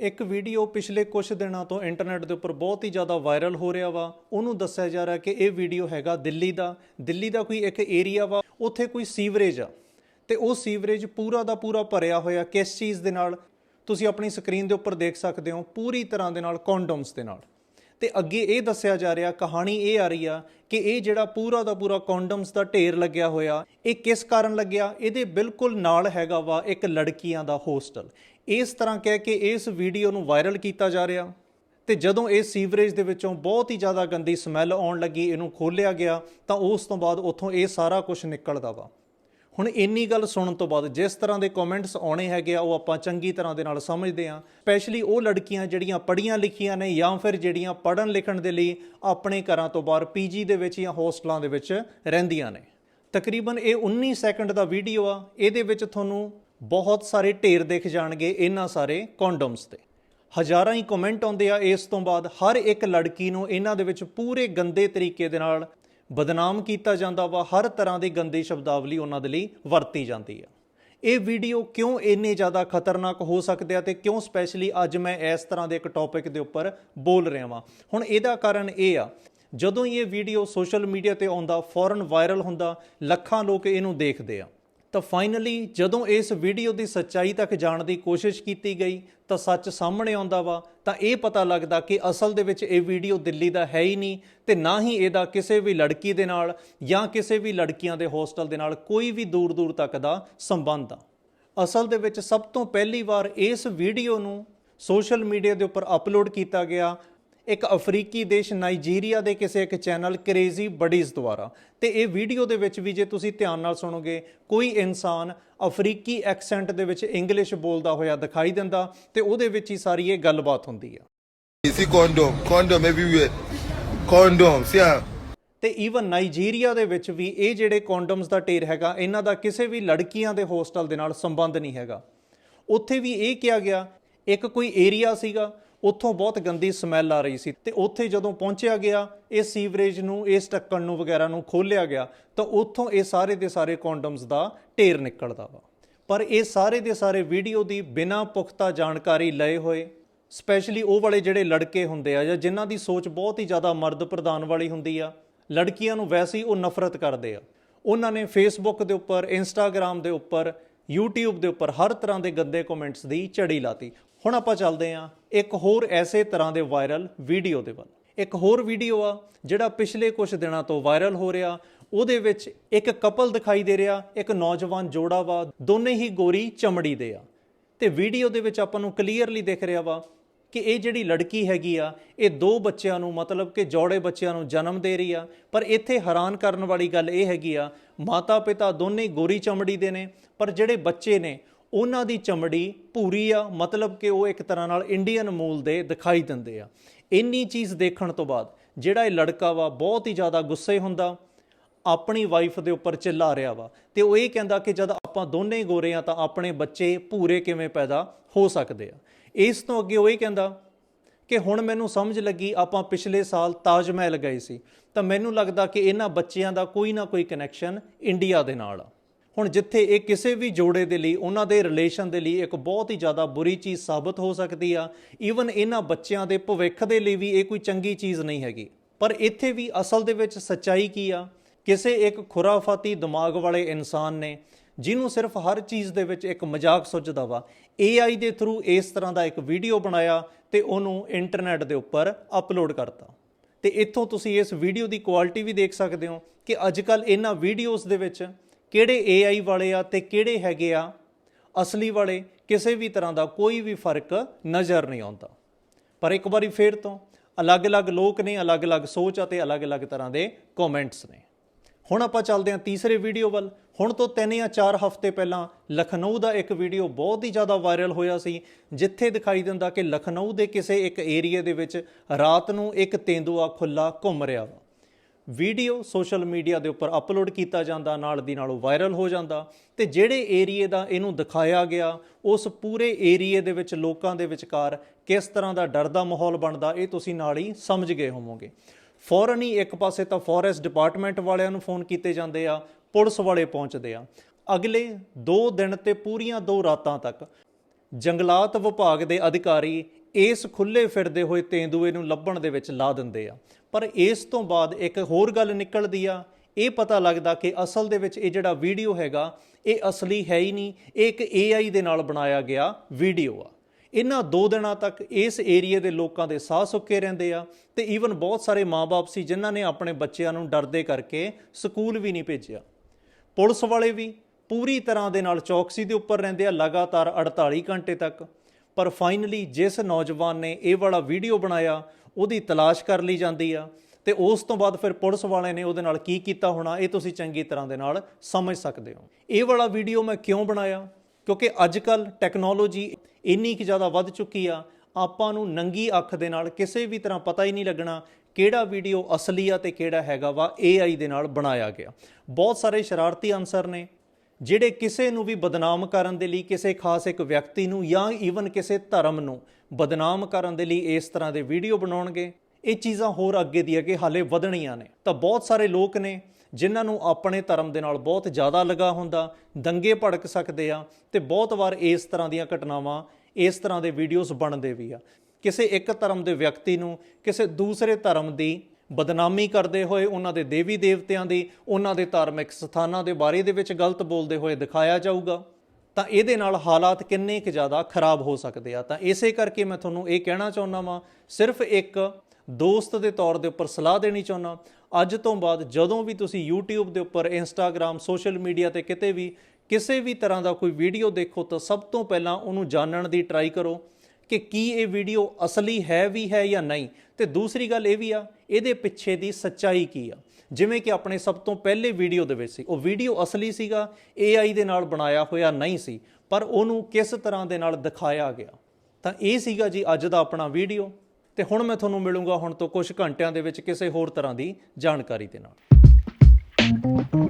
ਇੱਕ ਵੀਡੀਓ ਪਿਛਲੇ ਕੁਝ ਦਿਨਾਂ ਤੋਂ ਇੰਟਰਨੈਟ ਦੇ ਉੱਪਰ ਬਹੁਤ ਹੀ ਜ਼ਿਆਦਾ ਵਾਇਰਲ ਹੋ ਰਿਹਾ ਵਾ। ਉਹਨੂੰ ਦੱਸਿਆ ਜਾ ਰਿਹਾ ਕਿ ਇਹ ਵੀਡੀਓ ਹੈਗਾ ਦਿੱਲੀ ਦਾ। ਦਿੱਲੀ ਦਾ ਕੋਈ ਇੱਕ ਏਰੀਆ ਵਾ, ਉੱਥੇ ਕੋਈ ਸੀਵਰੇਜ ਆ। ਤੇ ਉਹ ਸੀਵਰੇਜ ਪੂਰਾ ਦਾ ਪੂਰਾ ਭਰਿਆ ਹੋਇਆ ਕਿਸ ਚੀਜ਼ ਦੇ ਨਾਲ? ਤੁਸੀਂ ਆਪਣੀ ਸਕਰੀਨ ਦੇ ਉੱਪਰ ਦੇਖ ਸਕਦੇ ਹੋ, ਪੂਰੀ ਤਰ੍ਹਾਂ ਦੇ ਨਾਲ ਕੌਂਡਮਸ ਦੇ ਨਾਲ। ਤੇ ਅੱਗੇ ਇਹ ਦੱਸਿਆ ਜਾ ਰਿਹਾ, ਕਹਾਣੀ ਇਹ ਆ ਰਹੀ ਆ ਕਿ ਇਹ ਜਿਹੜਾ ਪੂਰਾ ਦਾ ਪੂਰਾ ਕੌਂਡਮਸ ਦਾ ਢੇਰ ਲੱਗਿਆ ਹੋਇਆ, ਇਹ ਕਿਸ ਕਾਰਨ ਲੱਗਿਆ? ਇਹਦੇ ਬਿਲਕੁਲ ਨਾਲ ਹੈਗਾ ਵਾ ਇੱਕ ਲੜਕੀਆਂ ਦਾ ਹੋਸਟਲ ਇਸ ਤਰ੍ਹਾਂ ਕਹਿ ਕੇ ਇਸ ਵੀਡੀਓ ਨੂੰ ਵਾਇਰਲ ਕੀਤਾ ਜਾ ਰਿਹਾ ਤੇ ਜਦੋਂ ਇਹ ਸੀਵਰੇਜ ਦੇ ਵਿੱਚੋਂ ਬਹੁਤ ਹੀ ਜ਼ਿਆਦਾ ਗੰਦੀ ਸਮੈਲ ਆਉਣ ਲੱਗੀ, ਇਹਨੂੰ ਖੋਲ੍ਹਿਆ ਗਿਆ, ਤਾਂ ਉਸ ਤੋਂ ਬਾਅਦ ਉੱਥੋਂ ਇਹ ਸਾਰਾ ਕੁਝ ਨਿਕਲਦਾ ਵਾ। ਹੁਣ ਇੰਨੀ ਗੱਲ ਸੁਣਨ ਤੋਂ ਬਾਅਦ ਜਿਸ ਤਰ੍ਹਾਂ ਦੇ ਕਮੈਂਟਸ ਆਉਣੇ ਹੈਗੇ ਆ, ਉਹ ਆਪਾਂ ਚੰਗੀ ਤਰ੍ਹਾਂ ਦੇ ਨਾਲ ਸਮਝਦੇ ਆ ਸਪੈਸ਼ਲੀ ਉਹ ਲੜਕੀਆਂ ਜਿਹੜੀਆਂ ਪੜ੍ਹੀਆਂ ਲਿਖੀਆਂ ਨੇ ਜਾਂ ਫਿਰ ਜਿਹੜੀਆਂ ਪੜ੍ਹਨ ਲਿਖਣ ਦੇ ਲਈ ਆਪਣੇ ਘਰਾਂ ਤੋਂ ਬਾਹਰ ਪੀਜੀ ਦੇ ਵਿੱਚ ਜਾਂ ਹੋਸਟਲਾਂ ਦੇ ਵਿੱਚ ਰਹਿੰਦੀਆਂ ਨੇ। ਤਕਰੀਬਨ ਇਹ 19 ਸੈਕਿੰਡ ਦਾ ਵੀਡੀਓ ਆ। ਇਹਦੇ ਵਿੱਚ ਤੁਹਾਨੂੰ ਬਹੁਤ ਸਾਰੇ ਢੇਰ ਦਿਖ ਜਾਣਗੇ ਇਹਨਾਂ ਸਾਰੇ ਕੌਂਡਮਸ ਤੇ। ਹਜ਼ਾਰਾਂ ਹੀ ਕਮੈਂਟ ਆਉਂਦੇ ਆ। ਇਸ ਤੋਂ ਬਾਅਦ ਹਰ ਇੱਕ ਲੜਕੀ ਨੂੰ ਇਹਨਾਂ ਦੇ ਵਿੱਚ ਪੂਰੇ ਗੰਦੇ ਤਰੀਕੇ ਦੇ ਨਾਲ ਬਦਨਾਮ ਕੀਤਾ ਜਾਂਦਾ ਵਾ, ਹਰ ਤਰ੍ਹਾਂ ਦੀ ਗੰਦੀ ਸ਼ਬਦਾਵਲੀ ਉਹਨਾਂ ਦੇ ਲਈ ਵਰਤੀ ਜਾਂਦੀ ਆ। ਇਹ ਵੀਡੀਓ ਕਿਉਂ ਇੰਨੇ ਜ਼ਿਆਦਾ ਖਤਰਨਾਕ ਹੋ ਸਕਦੇ ਆ ਤੇ ਕਿਉਂ ਸਪੈਸ਼ਲੀ ਅੱਜ ਮੈਂ ਇਸ ਤਰ੍ਹਾਂ ਦੇ ਇੱਕ ਟੌਪਿਕ ਦੇ ਉੱਪਰ ਬੋਲ ਰਿਹਾ ਵਾਂ? ਹੁਣ ਇਹਦਾ ਕਾਰਨ ਇਹ ਆ, ਜਦੋਂ ਇਹ ਵੀਡੀਓ ਸੋਸ਼ਲ ਮੀਡੀਆ ਤੇ ਆਉਂਦਾ ਫੌਰਨ ਵਾਇਰਲ ਹੁੰਦਾ, ਲੱਖਾਂ ਲੋਕ ਇਹਨੂੰ ਦੇਖਦੇ ਆ। ਤਾਂ ਫਾਈਨਲੀ ਜਦੋਂ ਇਸ ਵੀਡੀਓ ਦੀ ਸੱਚਾਈ ਤੱਕ ਜਾਣ ਦੀ ਕੋਸ਼ਿਸ਼ ਕੀਤੀ ਗਈ, ਤਾਂ ਸੱਚ ਸਾਹਮਣੇ ਆਉਂਦਾ ਵਾ, ਤਾਂ ਇਹ ਪਤਾ ਲੱਗਦਾ ਕਿ ਅਸਲ ਦੇ ਵਿੱਚ ਇਹ ਵੀਡੀਓ ਦਿੱਲੀ ਦਾ ਹੈ ਹੀ ਨਹੀਂ, ਤੇ ਨਾ ਹੀ ਇਹਦਾ ਕਿਸੇ ਵੀ ਲੜਕੀ ਦੇ ਨਾਲ ਜਾਂ ਕਿਸੇ ਵੀ ਲੜਕੀਆਂ ਦੇ ਹੋਸਟਲ ਦੇ ਨਾਲ ਕੋਈ ਵੀ ਦੂਰ ਦੂਰ ਤੱਕ ਦਾ ਸੰਬੰਧ ਆ। ਅਸਲ ਦੇ ਵਿੱਚ ਸਭ ਤੋਂ ਪਹਿਲੀ ਵਾਰ ਇਸ ਵੀਡੀਓ ਨੂੰ ਸੋਸ਼ਲ ਮੀਡੀਆ ਦੇ ਉੱਪਰ ਅਪਲੋਡ ਕੀਤਾ ਗਿਆ ਇੱਕ ਅਫਰੀਕੀ ਦੇਸ਼ ਨਾਈਜੀਰੀਆ ਦੇ ਕਿਸੇ ਇੱਕ ਚੈਨਲ ਕ੍ਰੇਜ਼ੀ ਬਡੀਜ਼ ਦੁਆਰਾ ਤੇ ਇਹ ਵੀਡੀਓ ਦੇ ਵਿੱਚ ਵੀ ਜੇ ਤੁਸੀਂ ਧਿਆਨ ਨਾਲ ਸੁਣੋਗੇ ਕੋਈ ਇਨਸਾਨ ਅਫਰੀਕੀ ਐਕਸੈਂਟ ਦੇ ਵਿੱਚ ਇੰਗਲਿਸ਼ ਬੋਲਦਾ ਹੋਇਆ ਦਿਖਾਈ ਦਿੰਦਾ ਤੇ ਉਹਦੇ ਵਿੱਚ ਹੀ ਸਾਰੀ ਇਹ ਗੱਲਬਾਤ ਹੁੰਦੀ ਆ condom, condom everywhere. Condom, see ah. ਤੇ ਈਵਨ ਨਾਈਜੀਰੀਆ ਦੇ ਵਿੱਚ ਵੀ ਇਹ ਜਿਹੜੇ ਕੌਂਡਮਸ ਦਾ ਢੇਰ ਹੈਗਾ ਇਹਨਾਂ ਦਾ ਕਿਸੇ ਵੀ ਲੜਕੀਆਂ ਦੇ ਹੋਸਟਲ ਦੇ ਨਾਲ ਸੰਬੰਧ ਨਹੀਂ ਹੈਗਾ ਉੱਥੇ ਵੀ ਇਹ ਕਿਹਾ ਗਿਆ ਇੱਕ ਕੋਈ ਏਰੀਆ ਸੀਗਾ ਉੱਥੋਂ ਬਹੁਤ ਗੰਦੀ ਸਮੈਲ ਆ ਰਹੀ ਸੀ ਤੇ ਉੱਥੇ ਜਦੋਂ ਪਹੁੰਚਿਆ ਗਿਆ, ਇਹ ਸੀਵਰੇਜ ਨੂੰ, ਇਸ ਢੱਕਣ ਨੂੰ ਵਗੈਰਾ ਨੂੰ ਖੋਲ੍ਹਿਆ ਗਿਆ, ਤਾਂ ਉੱਥੋਂ ਇਹ ਸਾਰੇ ਦੇ ਸਾਰੇ ਕੌਂਡਮਸ ਦਾ ਢੇਰ ਨਿਕਲਦਾ ਵਾ। ਪਰ ਇਹ ਸਾਰੇ ਦੇ ਸਾਰੇ ਵੀਡੀਓ ਦੀ ਬਿਨਾਂ ਪੁਖਤਾ ਜਾਣਕਾਰੀ ਲਏ ਹੋਏ ਸਪੈਸ਼ਲੀ ਉਹ ਵਾਲੇ ਜਿਹੜੇ ਲੜਕੇ ਹੁੰਦੇ ਆ ਜਾਂ ਜਿਨ੍ਹਾਂ ਦੀ ਸੋਚ ਬਹੁਤ ਹੀ ਜ਼ਿਆਦਾ ਮਰਦ ਪ੍ਰਧਾਨ ਵਾਲੀ ਹੁੰਦੀ ਆ, ਲੜਕੀਆਂ ਨੂੰ ਵੈਸੇ ਹੀ ਉਹ ਨਫ਼ਰਤ ਕਰਦੇ ਆ। ਉਹਨਾਂ ਨੇ ਫੇਸਬੁੱਕ ਦੇ ਉੱਪਰ ਇੰਸਟਾਗ੍ਰam ਦੇ ਉੱਪਰ, YouTube ਦੇ ਉੱਪਰ ਹਰ ਤਰ੍ਹਾਂ ਦੇ ਗੰਦੇ ਕਮੈਂਟਸ ਦੀ ਝੜੀ ਲਾਤੀ। ਹੁਣ ਆਪਾਂ ਚੱਲਦੇ ਹਾਂ ਇੱਕ ਹੋਰ ਐਸੇ ਤਰ੍ਹਾਂ ਦੇ ਵਾਇਰਲ ਵੀਡੀਓ ਦੇ ਵੱਲ। ਇੱਕ ਹੋਰ ਵੀਡੀਓ ਆ, ਜਿਹੜਾ ਪਿਛਲੇ ਕੁਝ ਦਿਨਾਂ ਤੋਂ ਵਾਇਰਲ ਹੋ ਰਿਹਾ। ਉਹਦੇ ਵਿੱਚ ਇੱਕ ਕਪਲ ਦਿਖਾਈ ਦੇ ਰਿਹਾ, ਇੱਕ ਨੌਜਵਾਨ ਜੋੜਾ ਵਾ, ਦੋਨੇ ਹੀ ਗੋਰੀ ਚਮੜੀ ਦੇ ਆ। ਤੇ ਵੀਡੀਓ ਦੇ ਵਿੱਚ ਆਪਾਂ ਨੂੰ ਕਲੀਅਰਲੀ ਦਿਖ ਰਿਹਾ ਵਾ ਕਿ ਇਹ ਜਿਹੜੀ ਲੜਕੀ ਹੈਗੀ ਆ, ਇਹ ਦੋ ਬੱਚਿਆਂ ਨੂੰ ਮਤਲਬ ਕਿ ਜੋੜੇ ਬੱਚਿਆਂ ਨੂੰ ਜਨਮ ਦੇ ਰਹੀ ਆ। ਪਰ ਇੱਥੇ ਹੈਰਾਨ ਕਰਨ ਵਾਲੀ ਗੱਲ ਇਹ ਹੈਗੀ ਆ ਮਾਤਾ ਪਿਤਾ ਦੋਨੇ ਗੋਰੀ ਚਮੜੀ ਦੇ ਨੇ, ਪਰ ਜਿਹੜੇ ਬੱਚੇ ਨੇ ਉਹਨਾਂ ਦੀ ਚਮੜੀ ਭੂਰੀ ਆ, ਮਤਲਬ ਕਿ ਉਹ ਇੱਕ ਤਰ੍ਹਾਂ ਨਾਲ ਇੰਡੀਅਨ ਮੂਲ ਦੇ ਦਿਖਾਈ ਦਿੰਦੇ ਆ। ਇੰਨੀ ਚੀਜ਼ ਦੇਖਣ ਤੋਂ ਬਾਅਦ ਜਿਹੜਾ ਇਹ ਲੜਕਾ ਵਾ, ਬਹੁਤ ਹੀ ਜ਼ਿਆਦਾ ਗੁੱਸੇ ਹੁੰਦਾ, ਆਪਣੀ ਵਾਈਫ ਦੇ ਉੱਪਰ ਚਿੱਲਾ ਰਿਹਾ ਵਾ। ਤੇ ਉਹ ਇਹ ਕਹਿੰਦਾ ਕਿ ਜਦ ਆਪਾਂ ਦੋਨੇ ਗੋਰੇ ਆ ਤਾਂ ਆਪਣੇ ਬੱਚੇ ਭੂਰੇ ਕਿਵੇਂ ਪੈਦਾ ਹੋ ਸਕਦੇ ਆ। ਇਸ ਤੋਂ ਅੱਗੇ ਉਹ ਇਹ ਕਹਿੰਦਾ ਕਿ ਹੁਣ ਮੈਨੂੰ ਸਮਝ ਲੱਗੀ, ਆਪਾਂ ਪਿਛਲੇ ਸਾਲ ਤਾਜ ਮਹਿਲ ਗਏ ਸੀ। ਤਾਂ ਮੈਨੂੰ ਲੱਗਦਾ ਕਿ ਇਹਨਾਂ ਬੱਚਿਆਂ ਦਾ ਕੋਈ ਨਾ ਕੋਈ ਕਨੈਕਸ਼ਨ ਇੰਡੀਆ ਦੇ ਨਾਲ ਆ। ਹੁਣ ਜਿੱਥੇ ਇਹ ਕਿਸੇ ਵੀ ਜੋੜੇ ਦੇ ਲਈ, ਉਹਨਾਂ ਦੇ ਰਿਲੇਸ਼ਨ ਦੇ ਲਈ ਇੱਕ ਬਹੁਤ ਹੀ ਜ਼ਿਆਦਾ ਬੁਰੀ ਚੀਜ਼ ਸਾਬਤ ਹੋ ਸਕਦੀ ਆ। ਈਵਨ ਇਹਨਾਂ ਬੱਚਿਆਂ ਦੇ ਭਵਿੱਖ ਦੇ ਲਈ ਵੀ ਇਹ ਕੋਈ ਚੰਗੀ ਚੀਜ਼ ਨਹੀਂ ਹੈਗੀ। ਪਰ ਇੱਥੇ ਵੀ ਅਸਲ ਦੇ ਵਿੱਚ ਸੱਚਾਈ ਕੀ ਆ? ਕਿਸੇ ਇੱਕ ਖੁਰਾਫਾਤੀ ਦਿਮਾਗ ਵਾਲੇ ਇਨਸਾਨ ਨੇ, ਜਿਹਨੂੰ ਸਿਰਫ ਹਰ ਚੀਜ਼ ਦੇ ਵਿੱਚ ਇੱਕ ਮਜ਼ਾਕ ਸੁੱਝਦਾ ਵਾ AI ਦੇ ਥਰੂ ਇਸ ਤਰ੍ਹਾਂ ਦਾ ਇੱਕ ਵੀਡੀਓ ਬਣਾਇਆ ਤੇ ਉਹਨੂੰ ਇੰਟਰਨੈਟ ਦੇ ਉੱਪਰ ਅਪਲੋਡ ਕਰਤਾ। ਤੇ ਇੱਥੋਂ ਤੁਸੀਂ ਇਸ ਵੀਡੀਓ ਦੀ ਕੁਆਲਿਟੀ ਵੀ ਦੇਖ ਸਕਦੇ ਹੋ ਕਿ ਅੱਜਕੱਲ ਇਹਨਾਂ ਵੀਡੀਓਜ਼ ਦੇ ਵਿੱਚ ਕਿਹੜੇ AI ਵਾਲੇ ਆ ਤੇ ਕਿਹੜੇ ਹੈਗੇ ਆ, ਅਸਲੀ ਵਾਲੇ, ਕਿਸੇ ਵੀ ਤਰ੍ਹਾਂ ਦਾ ਕੋਈ ਵੀ ਫ਼ਰਕ ਨਜ਼ਰ ਨਹੀਂ ਆਉਂਦਾ। ਪਰ ਇੱਕ ਵਾਰੀ ਫੇਰ ਤੋਂ ਅਲੱਗ-ਅਲੱਗ ਲੋਕ ਨੇ, ਅਲੱਗ-ਅਲੱਗ ਸੋਚ ਅਤੇ ਅਲੱਗ-ਅਲੱਗ ਤਰ੍ਹਾਂ ਦੇ ਕਮੈਂਟਸ ਨੇ। ਹੁਣ ਆਪਾਂ ਚੱਲਦੇ ਹਾਂ ਤੀਸਰੇ ਵੀਡੀਓ ਵੱਲ। ਹੁਣ ਤੋਂ 3 ਜਾਂ 4 ਹਫ਼ਤੇ ਪਹਿਲਾਂ ਲਖਨਊ ਦਾ ਇੱਕ ਵੀਡੀਓ ਬਹੁਤ ਹੀ ਜ਼ਿਆਦਾ ਵਾਇਰਲ ਹੋਇਆ ਸੀ, ਜਿੱਥੇ ਦਿਖਾਈ ਦਿੰਦਾ ਕਿ ਲਖਨਊ ਦੇ ਕਿਸੇ ਇੱਕ ਏਰੀਆ ਦੇ ਵਿੱਚ ਰਾਤ ਨੂੰ ਇੱਕ ਤੇਂਦੂਆ ਖੁੱਲਾ ਘੁੰਮ ਰਿਹਾ ਵਾ। ਵੀਡੀਓ ਸੋਸ਼ਲ ਮੀਡੀਆ ਦੇ ਉੱਪਰ ਅਪਲੋਡ ਕੀਤਾ ਜਾਂਦਾ, ਨਾਲ ਦੀ ਨਾਲ ਉਹ ਵਾਇਰਲ ਹੋ ਜਾਂਦਾ। ਤੇ ਜਿਹੜੇ ਏਰੀਏ ਦਾ ਇਹਨੂੰ ਦਿਖਾਇਆ ਗਿਆ, ਉਸ ਪੂਰੇ ਏਰੀਏ ਦੇ ਵਿੱਚ, ਲੋਕਾਂ ਦੇ ਵਿਚਕਾਰ ਕਿਸ ਤਰ੍ਹਾਂ ਦਾ ਡਰ ਦਾ ਮਾਹੌਲ ਬਣਦਾ, ਇਹ ਤੁਸੀਂ ਨਾਲ ਹੀ ਸਮਝ ਗਏ ਹੋਵੋਗੇ। ਫੌਰਨ ਹੀ ਇੱਕ ਪਾਸੇ ਤਾਂ ਫੋਰੈਸਟ ਡਿਪਾਰਟਮੈਂਟ ਵਾਲਿਆਂ ਨੂੰ ਫੋਨ ਕੀਤੇ ਜਾਂਦੇ ਆ, ਪੁਲਿਸ ਵਾਲੇ ਪਹੁੰਚਦੇ ਆ। ਅਗਲੇ 2 ਦਿਨ ਤੇ ਪੂਰੀਆਂ 2 ਰਾਤਾਂ ਤੱਕ ਜੰਗਲਾਤ ਵਿਭਾਗ ਦੇ ਅਧਿਕਾਰੀ ਇਸ ਖੁੱਲੇ ਫਿਰਦੇ ਹੋਏ ਤੇਂਦੂਏ ਨੂੰ ਲੱਭਣ ਦੇ ਵਿੱਚ ਲਾ ਦਿੰਦੇ ਆ। ਪਰ ਇਸ ਤੋਂ ਬਾਅਦ ਇੱਕ ਹੋਰ ਗੱਲ ਨਿਕਲਦੀ ਆ। ਇਹ ਪਤਾ ਲੱਗਦਾ ਕਿ ਅਸਲ ਦੇ ਵਿੱਚ ਇਹ ਜਿਹੜਾ ਵੀਡੀਓ ਹੈਗਾ, ਇਹ ਅਸਲੀ ਹੈ ਹੀ ਨਹੀਂ। ਇਹ ਇੱਕ AI ਦੇ ਨਾਲ ਬਣਾਇਆ ਗਿਆ ਵੀਡੀਓ ਆ। ਇਹਨਾਂ ਦੋ ਦਿਨਾਂ ਤੱਕ ਇਸ ਏਰੀਏ ਦੇ ਲੋਕਾਂ ਦੇ ਸਾਹ ਸੁੱਕੇ ਰਹਿੰਦੇ ਆ ਤੇ ਈਵਨ ਬਹੁਤ ਸਾਰੇ ਮਾਪੇ ਸੀ ਜਿਨ੍ਹਾਂ ਨੇ ਆਪਣੇ ਬੱਚਿਆਂ ਨੂੰ ਡਰਦੇ ਕਰਕੇ ਸਕੂਲ ਵੀ ਨਹੀਂ ਭੇਜਿਆ। ਪੁਲਿਸ ਵਾਲੇ ਵੀ ਪੂਰੀ ਤਰ੍ਹਾਂ ਦੇ ਨਾਲ ਚੌਕਸੀ ਦੇ ਉੱਪਰ ਰਹਿੰਦੇ ਆ, ਲਗਾਤਾਰ 48 ਘੰਟੇ ਤੱਕ। ਪਰ ਫਾਈਨਲੀ ਜਿਸ ਨੌਜਵਾਨ ਨੇ ਇਹ ਵਾਲਾ ਵੀਡੀਓ ਬਣਾਇਆ, ਉਹਦੀ ਤਲਾਸ਼ ਕਰ ਲਈ ਜਾਂਦੀ ਆ ਤੇ ਉਸ ਤੋਂ ਬਾਅਦ ਫਿਰ ਪੁਲਿਸ ਵਾਲਿਆਂ ਨੇ ਉਹਦੇ ਨਾਲ ਕੀ ਕੀਤਾ ਹੋਣਾ, ਇਹ ਤੁਸੀਂ ਚੰਗੀ ਤਰ੍ਹਾਂ ਦੇ ਨਾਲ ਸਮਝ ਸਕਦੇ ਹੋ। ਇਹ ਵਾਲਾ ਵੀਡੀਓ ਮੈਂ ਕਿਉਂ ਬਣਾਇਆ? ਕਿਉਂਕਿ ਅੱਜ ਕੱਲ ਟੈਕਨੋਲੋਜੀ ਇੰਨੀ ਕਿ ਜ਼ਿਆਦਾ ਵੱਧ ਚੁੱਕੀ ਆ, ਆਪਾਂ ਨੂੰ ਨੰਗੀ ਅੱਖ ਦੇ ਨਾਲ ਕਿਸੇ ਵੀ ਤਰ੍ਹਾਂ ਪਤਾ ਹੀ ਨਹੀਂ ਲੱਗਣਾ ਕਿਹੜਾ ਵੀਡੀਓ ਅਸਲੀ ਆ ਤੇ ਕਿਹੜਾ ਹੈਗਾ ਵਾ AI ਦੇ ਨਾਲ ਬਣਾਇਆ ਗਿਆ। ਬਹੁਤ ਸਾਰੇ ਸ਼ਰਾਰਤੀ ਅਨਸਰ ਨੇ ਜਿਹੜੇ ਕਿਸੇ ਨੂੰ ਵੀ ਬਦਨਾਮ ਕਰਨ ਦੇ ਲਈ ਕਿਸੇ ਖਾਸ ਇੱਕ ਵਿਅਕਤੀ ਨੂੰ ਜਾਂ ਈਵਨ ਕਿਸੇ ਧਰਮ ਨੂੰ ਬਦਨਾਮ ਕਰਨ ਦੇ ਲਈ ਇਸ ਤਰ੍ਹਾਂ ਦੇ ਵੀਡੀਓ ਬਣਾਉਣਗੇ, ਇਹ ਚੀਜ਼ਾਂ ਹੋਰ ਅੱਗੇ ਦੀ ਅੱਗੇ ਹਾਲੇ ਵਧਣੀਆਂ ਨੇ। ਤਾਂ ਬਹੁਤ ਸਾਰੇ ਲੋਕ ਨੇ ਜਿਨ੍ਹਾਂ ਨੂੰ ਆਪਣੇ ਧਰਮ ਦੇ ਨਾਲ ਬਹੁਤ ਜ਼ਿਆਦਾ ਲਗਾ ਹੁੰਦਾ, ਦੰਗੇ ਭੜਕ ਸਕਦੇ ਆ ਤੇ ਬਹੁਤ ਵਾਰ ਇਸ ਤਰ੍ਹਾਂ ਦੀਆਂ ਘਟਨਾਵਾਂ, ਇਸ ਤਰ੍ਹਾਂ ਦੇ ਵੀਡੀਓਜ਼ ਬਣਦੇ ਵੀ ਆ। ਕਿਸੇ ਇੱਕ ਧਰਮ ਦੇ ਵਿਅਕਤੀ ਨੂੰ, ਕਿਸੇ ਦੂਸਰੇ ਧਰਮ ਦੀ ਬਦਨਾਮੀ ਕਰਦੇ ਹੋਏ ਉਹਨਾਂ ਦੇ ਦੇਵੀ ਦੇਵਤਿਆਂ ਦੀ, ਉਹਨਾਂ ਦੇ ਧਾਰਮਿਕ ਸਥਾਨਾਂ ਦੇ ਬਾਰੇ ਦੇ ਵਿੱਚ ਗਲਤ ਬੋਲਦੇ ਹੋਏ ਦਿਖਾਇਆ ਜਾਊਗਾ। ਤਾਂ ਇਹਦੇ ਨਾਲ ਹਾਲਾਤ ਕਿੰਨੇ ਕੁ ਜ਼ਿਆਦਾ ਖਰਾਬ ਹੋ ਸਕਦੇ ਆ? ਤਾਂ ਇਸੇ ਕਰਕੇ ਮੈਂ ਤੁਹਾਨੂੰ ਇਹ ਕਹਿਣਾ ਚਾਹੁੰਦਾ ਵਾਂ, ਸਿਰਫ ਇੱਕ ਦੋਸਤ ਦੇ ਤੌਰ ਦੇ ਉੱਪਰ ਸਲਾਹ ਦੇਣੀ ਚਾਹੁੰਦਾ। ਅੱਜ ਤੋਂ ਬਾਅਦ ਜਦੋਂ ਵੀ ਤੁਸੀਂ YouTube ਦੇ ਉੱਪਰ, Instagram ਸੋਸ਼ਲ ਮੀਡੀਆ ਤੇ ਕਿਤੇ ਵੀ, ਕਿਸੇ ਵੀ ਤਰ੍ਹਾਂ ਦਾ ਕੋਈ ਵੀਡੀਓ ਦੇਖੋ, ਤਾਂ ਸਭ ਤੋਂ ਪਹਿਲਾਂ ਉਹਨੂੰ ਜਾਣਨ ਦੀ ਟਰਾਈ ਕਰੋ। ਕਿ ਕੀ ਇਹ ਵੀਡੀਓ ਅਸਲੀ ਹੈ ਵੀ ਹੈ ਜਾਂ ਨਹੀਂ? ਤੇ ਦੂਸਰੀ ਗੱਲ ਇਹ ਵੀ ਆ, ਇਹਦੇ ਪਿੱਛੇ ਦੀ ਸੱਚਾਈ ਕੀ ਆ? ਜਿਵੇਂ ਕਿ ਆਪਣੇ ਸਭ ਤੋਂ ਪਹਿਲੇ ਵੀਡੀਓ ਦੇ ਵਿੱਚ ਸੀ, ਉਹ ਵੀਡੀਓ ਅਸਲੀ ਸੀਗਾ AI ਦੇ ਨਾਲ ਬਣਾਇਆ ਹੋਇਆ ਨਹੀਂ ਸੀ, ਪਰ ਉਹਨੂੰ ਕਿਸ ਤਰ੍ਹਾਂ ਦੇ ਨਾਲ ਦਿਖਾਇਆ ਗਿਆ? ਤਾਂ ਇਹ ਸੀਗਾ ਜੀ ਅੱਜ ਦਾ ਆਪਣਾ ਵੀਡੀਓ, ਤੇ ਹੁਣ ਮੈਂ ਤੁਹਾਨੂੰ ਮਿਲੂੰਗਾ ਹੁਣ ਤੋਂ ਕੁਝ ਘੰਟਿਆਂ ਦੇ ਵਿੱਚ ਕਿਸੇ ਹੋਰ ਤਰ੍ਹਾਂ ਦੀ ਜਾਣਕਾਰੀ ਦੇ ਨਾਲ।